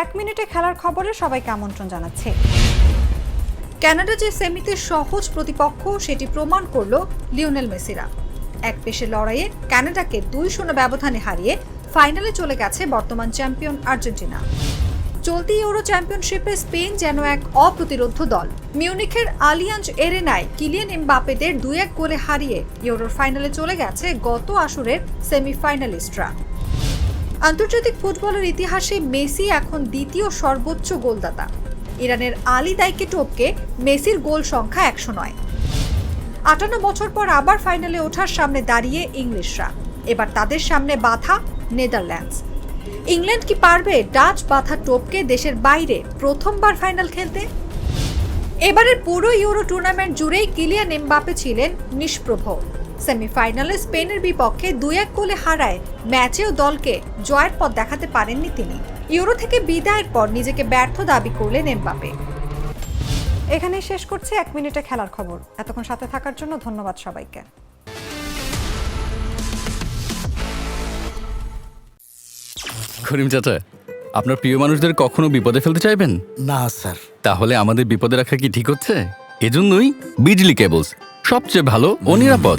এক মিনিটে খেলার খবরে সবাইকে আমন্ত্রণ জানাচ্ছে। ক্যানাডা যে সেমিতে সহজ প্রতিপক্ষ, সেটি প্রমাণ করল লিওনেল মেসিরা। এক পেশে লড়াইয়ে ক্যানাডাকে দুই শূন্য ব্যবধানে হারিয়ে ফাইনালে চলে গেছে বর্তমান চ্যাম্পিয়ন আর্জেন্টিনা। চলতি ইউরো চ্যাম্পিয়নশিপে স্পেন যেন এক অপ্রতিরোধ্য দল। মিউনিখের আলিয়াঞ্জ এরেনায় কিলিয়ান এমবাপেদের দুই এক গোলে হারিয়ে ইউরোর ফাইনালে চলে গেছে গত আসরের সেমিফাইনালিস্টরা। আন্তর্জাতিক ফুটবলের ইতিহাসে মেসি এখন দ্বিতীয় সর্বোচ্চ গোলদাতা। ইরানের আলী দাইকে টপকে মেসির গোল সংখ্যা একশো নয়। আটান্ন বছর পর আবার ফাইনালে ওঠার সামনে দাঁড়িয়ে ইংলিশরা। এবার তাদের সামনে বাধা নেদারল্যান্ডস। ইংল্যান্ড কি পারবে ডাচ বাধা টপকে দেশের বাইরে প্রথমবার ফাইনাল খেলতে? এবারের পুরো ইউরো টুর্নামেন্ট জুড়েই কিলিয়ান এমবাপে ছিলেন নিষ্প্রভ। সেমিফাইনালে স্পেনের বিপক্ষে দুই এক গোলে হারায় ম্যাচেও দলকে জয়ের পথ দেখাতে পারেননি তিনি। ইউরো থেকে বিদায়ের পর নিজেকে ব্যর্থ দাবি করলেন এমবাপে এখানেই শেষ করছে এক মিনিটে খেলার খবর। এতক্ষণ সাথে থাকার জন্য ধন্যবাদ সবাইকে। করিম চাচা আপনার প্রিয় মানুষদের কখনো বিপদে ফেলতে চাইবেন? না স্যার। তাহলে আমাদের বিপদে রাখা কি ঠিক হচ্ছে? এজন্যই বিজলি কেবলস সবচেয়ে ভালো ও নিরাপদ।